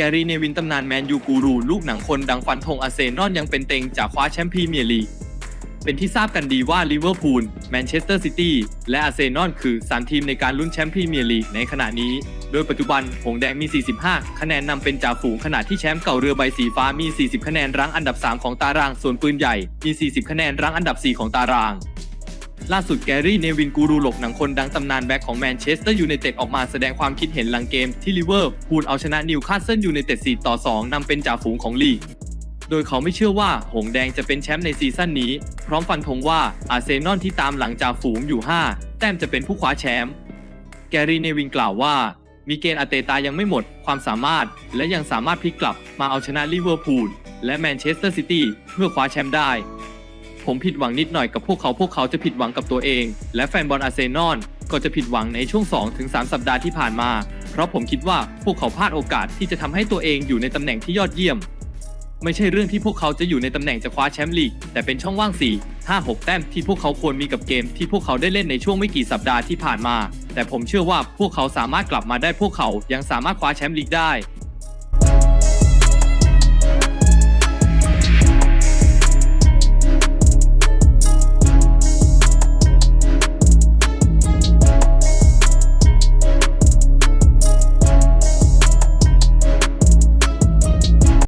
แกรี่เนวินตำนานแมนยูกูรูลูกหนังคนดังฟันธงอาร์เซนอลยังเป็นเต็งจากคว้าแชมป์พรีเมียร์ลีกเป็นที่ทราบกันดีว่าลิเวอร์พูลแมนเชสเตอร์ซิตี้และอาร์เซนอลคือ 3 ทีมในการลุ้นแชมป์พรีเมียร์ลีกในขณะนี้ โดยปัจจุบันหงแดงมี 45 คะแนนนำเป็นจ่าฝูงขณะที่แชมป์เก่าเรือใบสีฟ้ามี 40 คะแนนรั้งอันดับ 3 ของตาราง ส่วนปืนใหญ่มี 40 คะแนนรั้งอันดับ 4 ของตาราง ล่าสุดแกรี่เนวินกูรูหลกหนังคนดังตำนานแบ็คของแมนเชสเตอร์ยูไนเต็ดออกมาแสดงความคิดเห็นหลังเกมที่ลิเวอร์พูลเอาชนะนิวคาสเซิลยูไนเต็ด4ต่อ 2นำเป็นจ่าฝูงของลีก โดยเขาไม่เชื่อว่าหงแดงจะเป็นแชมป์ในซีซั่นนี้ พร้อมฟันธงว่าอาร์เซนอลที่ตามหลังจ่าฝูงอยู่ 5 แต้มจะเป็นผู้คว้าแชมป์แกรี่เนวินกล่าวว่ามีเกณฑ์อาเตตายังไม่หมดความสามารถ และยังสามารถพลิกกลับมาเอาชนะลิเวอร์พูลและแมนเชสเตอร์ซิตี้เพื่อคว้าแชมป์ได้ ผมผิดหวังนิดหน่อยกับพวกเขาพวกเขาจะผิดหวังกับตัวเอง และแฟนบอลอาร์เซนอลก็จะผิดหวังในช่วง 2-3 สัปดาห์ที่ผ่านมา เพราะผมคิดว่าพวกเขาพลาดโอกาสที่จะทำให้ตัวเองอยู่ในตำแหน่งที่ยอดเยี่ยม ไม่ใช่เรื่องที่พวกเขาจะอยู่ในตำแหน่งจะคว้าแชมป์ลีก แต่เป็นช่องว่าง 4 5 6 แต้มที่พวกเขาควรมีกับเกมที่พวกเขาได้เล่นในช่วงไม่กี่สัปดาห์ที่ผ่านมา แต่ผมเชื่อว่าพวกเขาสามารถกลับมาได้พวกเขายังสามารถคว้าแชมป์ลีกได้